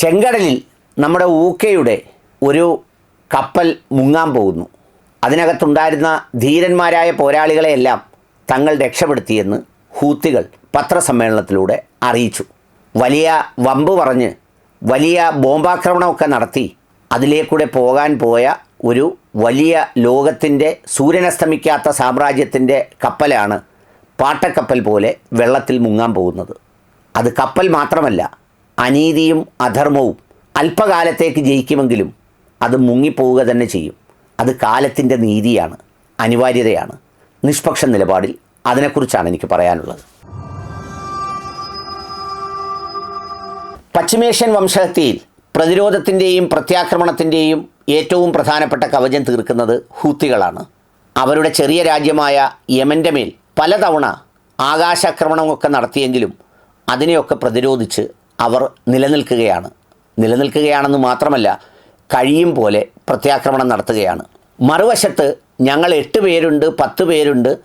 ചെങ്കടലിൽ നമ്മുടെ ഊക്കയുടെ ഒരു കപ്പൽ മുങ്ങാൻ പോകുന്നു. അതിനകത്തുണ്ടായിരുന്ന ധീരന്മാരായ പോരാളികളെയെല്ലാം തങ്ങൾ രക്ഷപ്പെടുത്തിയെന്ന് ഹൂത്തികൾ പത്രസമ്മേളനത്തിലൂടെ അറിയിച്ചു. വലിയ വമ്പ് പറഞ്ഞ് വലിയ ബോംബാക്രമണമൊക്കെ നടത്തി അതിലേക്കൂടെ പോകാൻ പോയ ഒരു വലിയ ലോകത്തിന്റെ സൂര്യനസ്തമിക്കാത്ത സാമ്രാജ്യത്തിന്റെ കപ്പലാണ് പാട്ടക്കപ്പൽ പോലെ വെള്ളത്തിൽ മുങ്ങാൻ പോകുന്നത്. അത് കപ്പൽ മാത്രമല്ല അനീതിയും അധർമ്മവും അല്പകാലത്തേക്ക് ജയിക്കുമെങ്കിലും അത് മുങ്ങിപ്പോവുക തന്നെ ചെയ്യും. അത് കാലത്തിന്റെ നീതിയാണ് അനിവാര്യതയാണ്. നിഷ്പക്ഷ നിലപാടിൽ അതിനെക്കുറിച്ചാണ് എനിക്ക് പറയാനുള്ളത്. പശ്ചിമേഷ്യൻ വംശഹത്യയിൽ പ്രതിരോധത്തിന്റെയും പ്രത്യാക്രമണത്തിന്റെയും ഏറ്റവും പ്രധാനപ്പെട്ട കവചം തീർക്കുന്നത് ഹൂത്തികളാണ്. അവരുടെ ചെറിയ രാജ്യമായ യമന്റെ മേൽ പലതവണ ആകാശാക്രമണമൊക്കെ നടത്തിയെങ്കിലും അതിനെയൊക്കെ പ്രതിരോധിച്ച് അവർ നിലനിൽക്കുകയാണ്. നിലനിൽക്കുകയാണെന്ന് മാത്രമല്ല കഴിയും പോലെ പ്രത്യാക്രമണം നടത്തുകയാണ്. മറുവശത്ത് ഞങ്ങൾ എട്ട് പേരുണ്ട് പത്ത് പേരുണ്ട്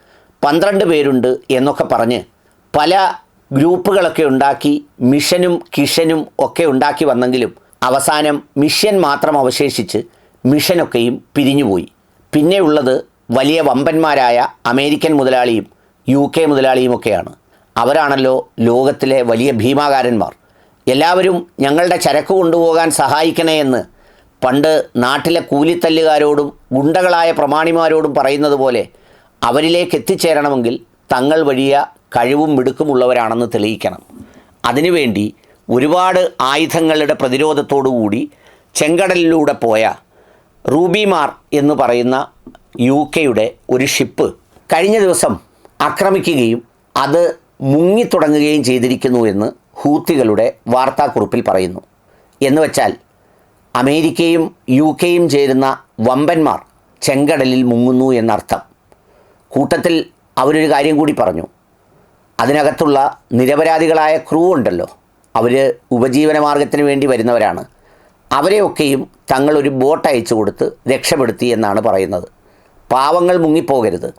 പന്ത്രണ്ട് പേരുണ്ട് എന്നൊക്കെ പറഞ്ഞ് പല ഗ്രൂപ്പുകളൊക്കെ ഉണ്ടാക്കി മിഷനും കിഷനും ഒക്കെ ഉണ്ടാക്കി വന്നെങ്കിലും അവസാനം മിഷൻ മാത്രം അവശേഷിച്ച് മിഷനൊക്കെയും പിരിഞ്ഞുപോയി പിന്നെയുള്ളത് വലിയ വമ്പന്മാരായ അമേരിക്കൻ മുതലാളിയും യു കെ മുതലാളിയുമൊക്കെയാണ് അവരാണല്ലോ ലോകത്തിലെ വലിയ ഭീമാകാരന്മാർ. എല്ലാവരും ഞങ്ങളുടെ ചരക്ക് കൊണ്ടുപോകാൻ സഹായിക്കണേ എന്ന് പണ്ട് നാട്ടിലെ കൂലിത്തല്ലുകാരോടും ഗുണ്ടകളായ പ്രമാണിമാരോടും പറയുന്നത് പോലെ അവരിലേക്ക് എത്തിച്ചേരണമെങ്കിൽ തങ്ങൾ വഴിയ കഴിവും മിടുക്കുമുള്ളവരാണെന്ന് തെളിയിക്കണം. അതിനുവേണ്ടി ഒരുപാട് ആയുധങ്ങളുടെ പ്രതിരോധത്തോടുകൂടി ചെങ്കടലിലൂടെ പോയ റൂബിമാർ എന്ന് പറയുന്ന യു കെയുടെ ഒരു ഷിപ്പ് കഴിഞ്ഞ ദിവസം ആക്രമിക്കുകയും അത് മുങ്ങിത്തുടങ്ങുകയും ചെയ്തിരിക്കുന്നു എന്ന് ഹൂത്തികളുടെ വാർത്താക്കുറിപ്പിൽ പറയുന്നു. എന്ന് വെച്ചാൽ അമേരിക്കയും യു കെയും ചേരുന്ന വമ്പന്മാർ ചെങ്കടലിൽ മുങ്ങുന്നു എന്നർത്ഥം. കൂട്ടത്തിൽ അവരൊരു കാര്യം കൂടി പറഞ്ഞു. അതിനകത്തുള്ള നിരപരാധികളായ ക്രൂ ഉണ്ടല്ലോ. അവർ ഉപജീവന മാർഗത്തിന് വേണ്ടി വരുന്നവരാണ്. അവരെയൊക്കെയും തങ്ങളൊരു ബോട്ട് അയച്ചു കൊടുത്ത് രക്ഷപ്പെടുത്തി എന്നാണ് പറയുന്നത്. പാവങ്ങൾ മുങ്ങിപ്പോകരുത്.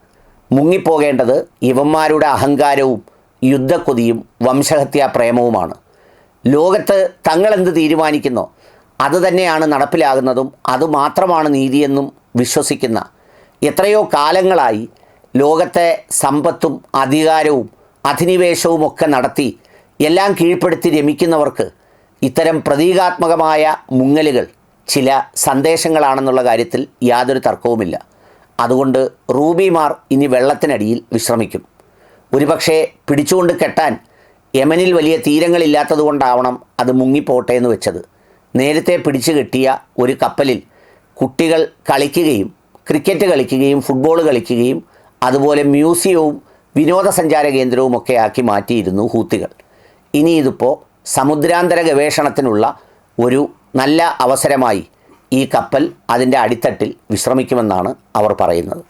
മുങ്ങിപ്പോകേണ്ടത് ഇവന്മാരുടെ അഹങ്കാരവും യുദ്ധക്കൊതിയും വംശഹത്യാ പ്രേമവുമാണ്. ലോകത്ത് തങ്ങളെന്ത് തീരുമാനിക്കുന്നോ അത് തന്നെയാണ് നടപ്പിലാകുന്നതും അതുമാത്രമാണ് നീതിയെന്നും വിശ്വസിക്കുന്ന എത്രയോ കാലങ്ങളായി ലോകത്തെ സമ്പത്തും അധികാരവും അധിനിവേശവും ഒക്കെ നടത്തി എല്ലാം കീഴ്പ്പെടുത്തി രമിക്കുന്നവർക്ക് ഇത്തരം പ്രതീകാത്മകമായ മുങ്ങലുകൾ ചില സന്ദേശങ്ങളാണെന്നുള്ള കാര്യത്തിൽ യാതൊരു തർക്കവുമില്ല. അതുകൊണ്ട് റൂബിമാർ ഇനി വെള്ളത്തിനടിയിൽ വിശ്രമിക്കും. ഒരുപക്ഷെ പിടിച്ചുകൊണ്ട് കെട്ടാൻ യമനിൽ വലിയ തീരങ്ങളില്ലാത്തതുകൊണ്ടാവണം അത് മുങ്ങിപ്പോട്ടെ എന്ന് വെച്ചത്. നേരത്തെ പിടിച്ചു കെട്ടിയ ഒരു കപ്പലിൽ കുട്ടികൾ കളിക്കുകയും ക്രിക്കറ്റ് കളിക്കുകയും ഫുട്ബോൾ കളിക്കുകയും അതുപോലെ മ്യൂസിയവും വിനോദസഞ്ചാര കേന്ദ്രവും ഒക്കെ ആക്കി മാറ്റിയിരുന്നു ഹൂത്തികൾ. ഇനി ഇതിപ്പോൾ സമുദ്രാന്തര ഗവേഷണത്തിനുള്ള ഒരു നല്ല അവസരമായി ഈ കപ്പൽ അതിന്റെ അടിത്തട്ടിൽ വിശ്രമിക്കുമെന്നാണ് അവർ പറയുന്നത്.